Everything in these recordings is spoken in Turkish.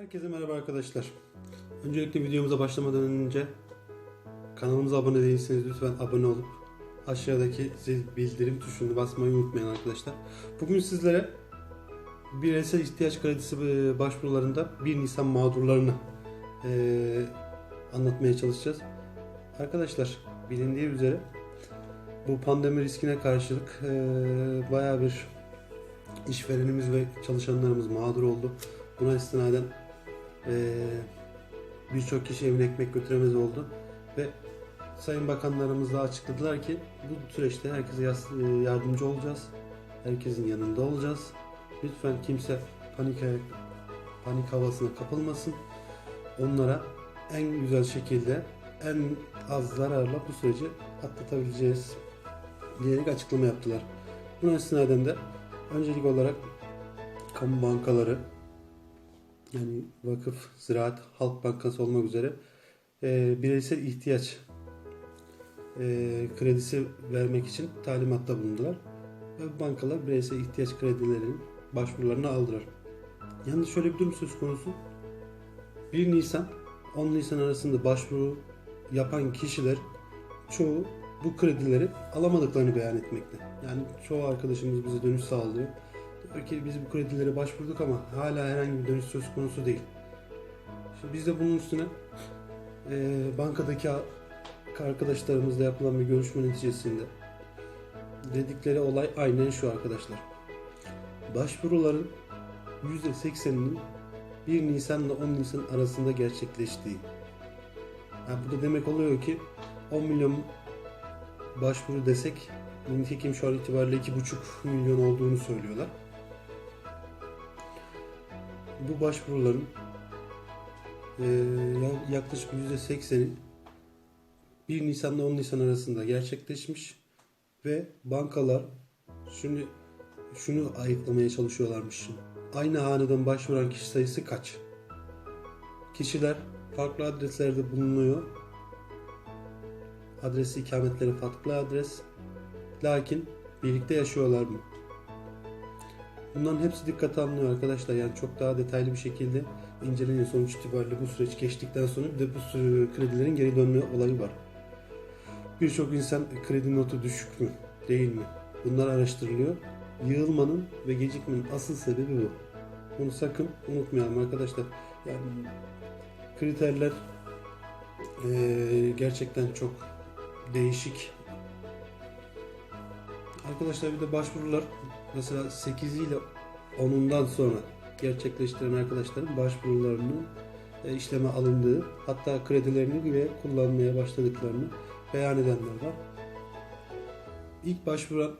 Herkese merhaba arkadaşlar. Öncelikle videomuza başlamadan önce kanalımıza abone değilseniz lütfen abone olup aşağıdaki zil bildirim tuşunu basmayı unutmayın arkadaşlar. Bugün sizlere bireysel ihtiyaç kredisi e, başvurularında 1 Nisan mağdurlarını e, anlatmaya çalışacağız. Arkadaşlar bilindiği üzere bu pandemi riskine karşılık e, bayağı bir işverenimiz ve çalışanlarımız mağdur oldu. Buna istinaden eee, birçok kişi evine ekmek götüremez oldu ve Sayın Bakanlarımız da açıkladılar ki bu süreçte herkese eee, yardımcı olacağız. Herkesin yanında olacağız. Lütfen kimse panik panik havasına kapılmasın. Onlara en güzel şekilde en az zararla bu süreci atlatabileceğiz diyerek açıklama yaptılar. Buna istinaden de öncelik olarak kamu bankaları yani vakıf, ziraat, halk bankası olmak üzere e, bireysel ihtiyaç e, kredisi vermek için talimatta bulundular. Ve bankalar bireysel ihtiyaç kredilerinin başvurularını aldılar. Yalnız şöyle bir durum söz konusu. 1 Nisan 10 Nisan arasında başvuru yapan kişiler çoğu bu kredileri alamadıklarını beyan etmekte. Yani çoğu arkadaşımız bize dönüş sağlıyor. Ki biz bu kredilere başvurduk ama hala herhangi bir dönüş söz konusu değil. Şimdi biz de bunun üstüne e, bankadaki arkadaşlarımızla yapılan bir görüşme neticesinde dedikleri olay aynen şu arkadaşlar. Başvuruların %80'inin 1 Nisan ile 10 Nisan arasında gerçekleştiği. Yani bu da demek oluyor ki 10 milyon başvuru desek nitekim şu an itibariyle 2,5 milyon olduğunu söylüyorlar. Bu başvuruların ya- yaklaşık %80'i 1 Nisan ile 10 Nisan arasında gerçekleşmiş ve bankalar şimdi şunu ayıklamaya çalışıyorlarmış. Aynı haneden başvuran kişi sayısı kaç? Kişiler farklı adreslerde bulunuyor. Adresi ikametleri farklı adres. Lakin birlikte yaşıyorlar mı? Bunların hepsi dikkate alınıyor arkadaşlar. Yani çok daha detaylı bir şekilde inceleniyor. Sonuç itibariyle bu süreç geçtikten sonra bir de bu kredilerin geri dönme olayı var. Birçok insan kredi notu düşük mü, değil mi? Bunlar araştırılıyor. Yığılmanın ve gecikmenin asıl sebebi bu. Bunu sakın unutmayalım arkadaşlar. Yani kriterler eee, gerçekten çok değişik Arkadaşlar bir de başvurular mesela 8 ile 10'undan sonra gerçekleştiren arkadaşların başvurularının e, işleme alındığı hatta kredilerini bile kullanmaya başladıklarını beyan edenler var. İlk başvuran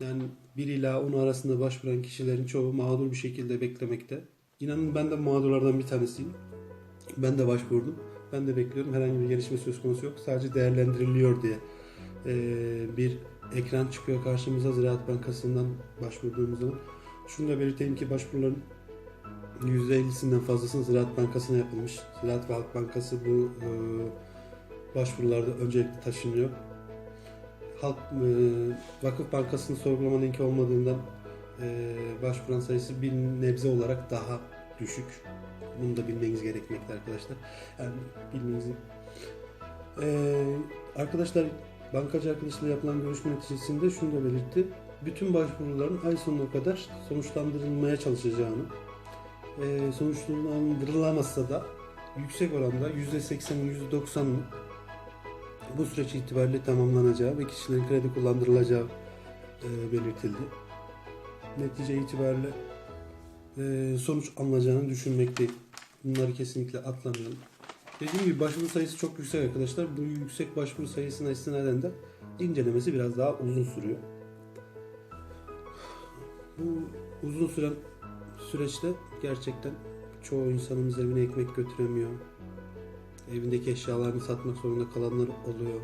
yani 1 ila 10 arasında başvuran kişilerin çoğu mağdur bir şekilde beklemekte. İnanın ben de mağdurlardan bir tanesiyim. Ben de başvurdum. Ben de bekliyorum. Herhangi bir gelişme söz konusu yok. Sadece değerlendiriliyor diye e, bir ekran çıkıyor karşımıza Ziraat Bankası'ndan başvurduğumuz zaman. Şunu da belirteyim ki başvuruların %50'sinden fazlasını Ziraat Bankası'na yapılmış. Ziraat ve Halk Bankası bu e, başvurularda öncelikli taşınıyor. Halk e, Vakıf Bankası'nın sorgulama linki olmadığından e, başvuran sayısı bir nebze olarak daha düşük. Bunu da bilmeniz gerekmekte arkadaşlar. Yani bilmenizi ee, arkadaşlar bankacı arkadaşla yapılan görüşme neticesinde şunu da belirtti. Bütün başvuruların ay sonuna kadar sonuçlandırılmaya çalışacağını, e, sonuçlandırılamazsa da yüksek oranda %80'in %90'ın bu süreç itibariyle tamamlanacağı ve kişilerin kredi kullandırılacağı e, belirtildi. Netice itibariyle e, sonuç alınacağını düşünmekteyim. Bunları kesinlikle atlamayalım. Dediğim gibi başvuru sayısı çok yüksek arkadaşlar. Bu yüksek başvuru sayısına istinaden de incelemesi biraz daha uzun sürüyor. Bu uzun süren süreçte gerçekten çoğu insanımız evine ekmek götüremiyor. Evindeki eşyalarını satmak zorunda kalanlar oluyor.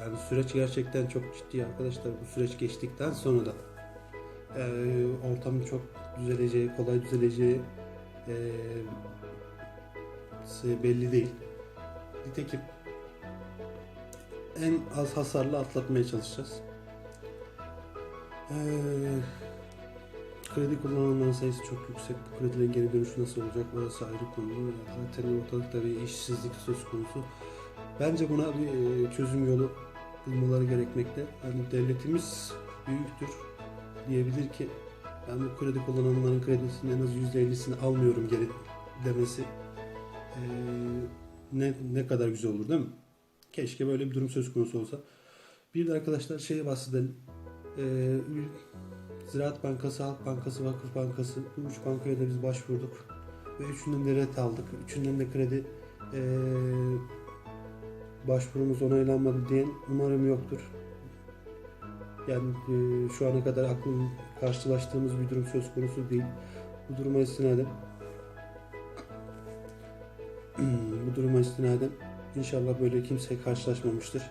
Yani süreç gerçekten çok ciddi arkadaşlar. Bu süreç geçtikten sonra da eee ortamın çok düzeleceği, kolay düzeleceği se- belli değil. Nitekim en az hasarla atlatmaya çalışacağız. Ee, kredi kullananların sayısı çok yüksek. Bu kredilerin geri dönüşü nasıl olacak? Orası ayrı konu. Zaten ortalıkta bir işsizlik söz konusu. Bence buna bir e, çözüm yolu bulmaları gerekmekte. Yani devletimiz büyüktür diyebilir ki ben bu kredi kullananların kredisinin en az %50'sini almıyorum geri demesi ne, ne kadar güzel olur değil mi? Keşke böyle bir durum söz konusu olsa. Bir de arkadaşlar şeye bahsedelim. E, Ziraat Bankası, Halk Bankası, Vakıf Bankası bu üç bankaya da biz başvurduk. Ve üçünden de ret aldık. Üçünden de kredi e, başvurumuz onaylanmadı diyen umarım yoktur. Yani e, şu ana kadar aklım karşılaştığımız bir durum söz konusu değil. Bu duruma istinaden bu duruma istinaden inşallah böyle kimse karşılaşmamıştır.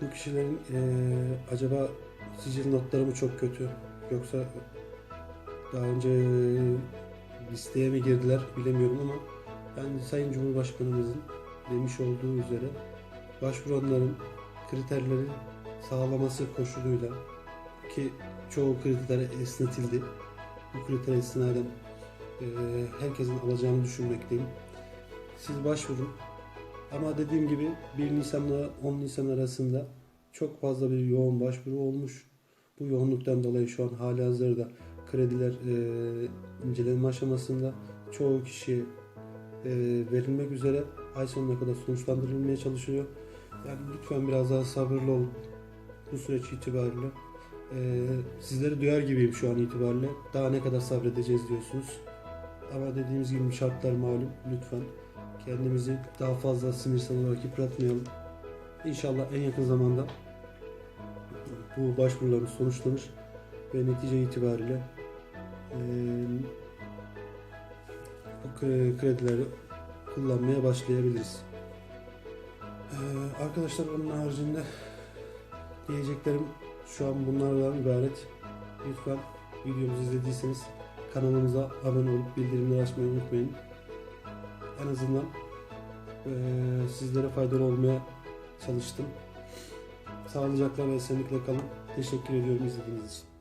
Bu kişilerin e, acaba sicil notları mı çok kötü yoksa daha önce listeye mi girdiler bilemiyorum ama yani Sayın Cumhurbaşkanımızın demiş olduğu üzere başvuranların kriterleri sağlaması koşuluyla ki çoğu kriter esnetildi. Bu kriter istinaden e, herkesin alacağını düşünmekteyim. Siz başvurun. Ama dediğim gibi 1 Nisan'la 10 Nisan arasında çok fazla bir yoğun başvuru olmuş. Bu yoğunluktan dolayı şu an hali hazırda krediler e, incelenme aşamasında çoğu kişiye e, verilmek üzere ay sonuna kadar sonuçlandırılmaya çalışılıyor. Yani lütfen biraz daha sabırlı olun bu süreç itibariyle. E, sizleri duyar gibiyim şu an itibariyle. Daha ne kadar sabredeceğiz diyorsunuz. Ama dediğimiz gibi şartlar malum. Lütfen kendimizi daha fazla sinirsel olarak yıpratmayalım. İnşallah en yakın zamanda bu başvurularımız sonuçlanır ve netice itibariyle e, kredileri kullanmaya başlayabiliriz. E, arkadaşlar onun haricinde diyeceklerim şu an bunlardan ibaret. Lütfen videomuzu izlediyseniz kanalımıza abone olup bildirimleri açmayı unutmayın. En azından e, sizlere faydalı olmaya çalıştım. Sağlıcakla ve esenlikle kalın. Teşekkür ediyorum izlediğiniz için.